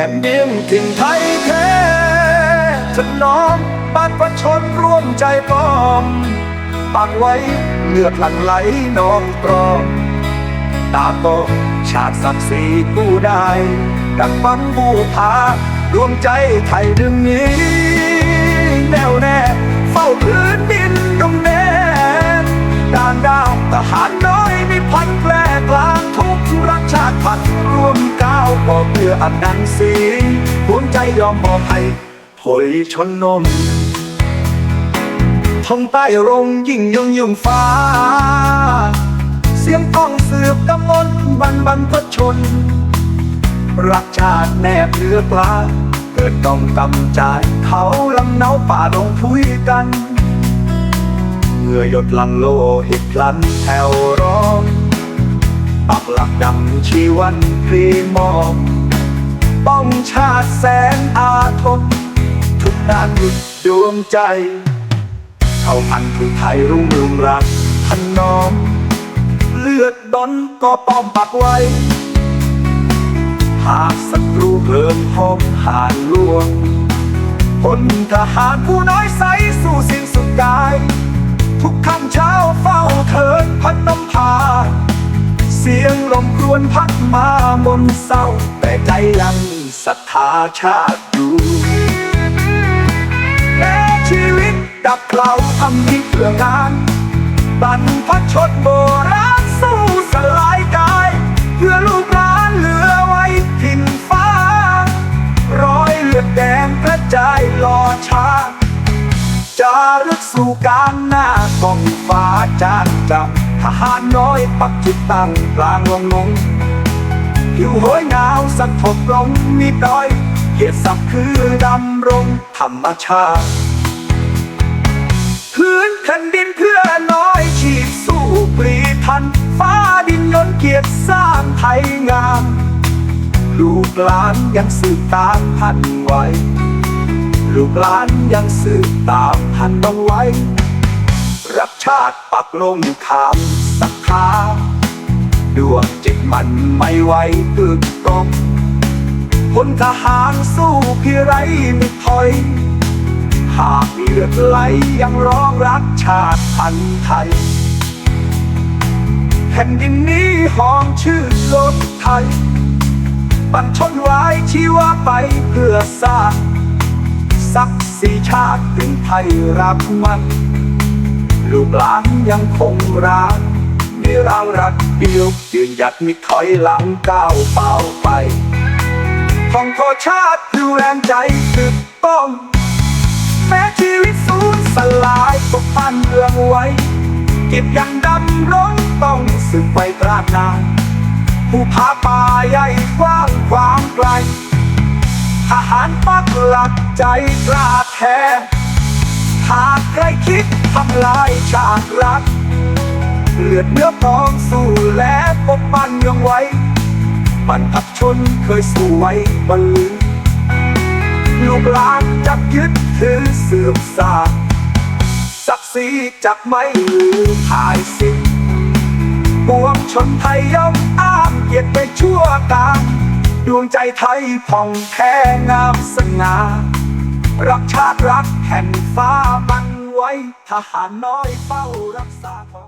ผ่นดินถิ่นไทยแท้ถนอมบ้านประชนร่วมใจปลอมปักไว้เลือดหลั่งไหลนองกรองตาโตชาติศักดิ์ศรีกู้ได้ ดักฟันบูพารวมใจไทยดึงนี้ แน่วแน่ เฝ้าพื้นดินตรงแน่ด่านดาวทหาร ก้าวก่อเพื่ออันนันสีภูมิใจยอมมอบให้ผลชนนมท้องใต้รงยิ่งยงยุ่งฟ้า เสียงก้องสืบกำมลบันบันพชน รักชาติแนบเรือปลาเกิดต้องกำจายเขาลำเนาป่าลงพุยกันเงื่อหยดหลังโลหิตพลันแถวร้อง ปักหลักดังชีวันพรีมองป้องชาติแสนอาทนทุกด้านหยุดดวงใจเข้าพันธุ์คือไทยรุ่งเรืองรักทันน้อม เลือดดอนก็ป้อมปักไว้ หากศัตรูเพลิงหอมหานลวงพลทหารผู้น้อยใส สู้สิ้นสุดกาย ทุกคำเช้าเฝ้าเทิ มครวญพัดมามนเศร้า แต่ใจยังศรัทธาชาติอยู่แม้ชีวิตดับเกลาทำที่เพื่องานบันพชนโบราณสู้สลายกาย เพื่อลูกหลานเหลือไว้ถิ่นฟ้ารอยเลือดแดงกระใจายหล่อชาจารึกสู่การหน้ากองฟ้าจานจับ ทหารน้อยปักจิตตั้งกลางวงงงผิวโหยหนาวสักทบลงมีดอยเกียรติศักดิ์คือดำรงธรรมชาติพื้นแผ่นดินเพื่อน้อยชีพสู้ปรีทัน ฟ้าดินยนเกียรติสร้างไทยงาม ลูกหลานยังสืบตามพันไว้ ลูกหลานยังสืบตามพันต้องไว้ รักชาติปักลงขามศรัทธาดวงจิตมันไม่ไหวกึกก้องพลทหารสู้พี่ไรไม่ถอย หากเลือดไหลยังร้องรักชาติพันไทย แผ่นดินนี้หอมชื่อลมไทยปันชนไว้ชีวาไปเพื่อสร้างศักดิ์ศรีชาติถึงไทยรักมัน ลูกหลานยังคงรักมีรางรักเดียวยืนหยัดมิถอยหลังก้าวเป้าไปของขอชาติดูแรงใจสืบต้อง แม้ชีวิตสูญสลายก็ปั้นเรื่องไว้ เก็บยังดำร้องต้องสึกไปตราบนานผู้พาป่าใหญ่กว้างขวางไกลทหารปักหลักใจกล้าแท้ หากใครคิดทำลายชาติรัก เลือดเนื้อพองสู้และปกปันยังไว้บรรพชนเคยสู้ไว้บรรลือลูกหลานจับยึดถือสืบสานศักดิ์ศรีจักไม่ลืมหายสิ้นปวงชนไทยย่อมอ้างเกียรติไปชั่วกาลดวงใจไทยผ่องแท้งามสง่ารักชาติรักแผ่นฟ้า ทหารน้อยเฝ้ารักษาท้อง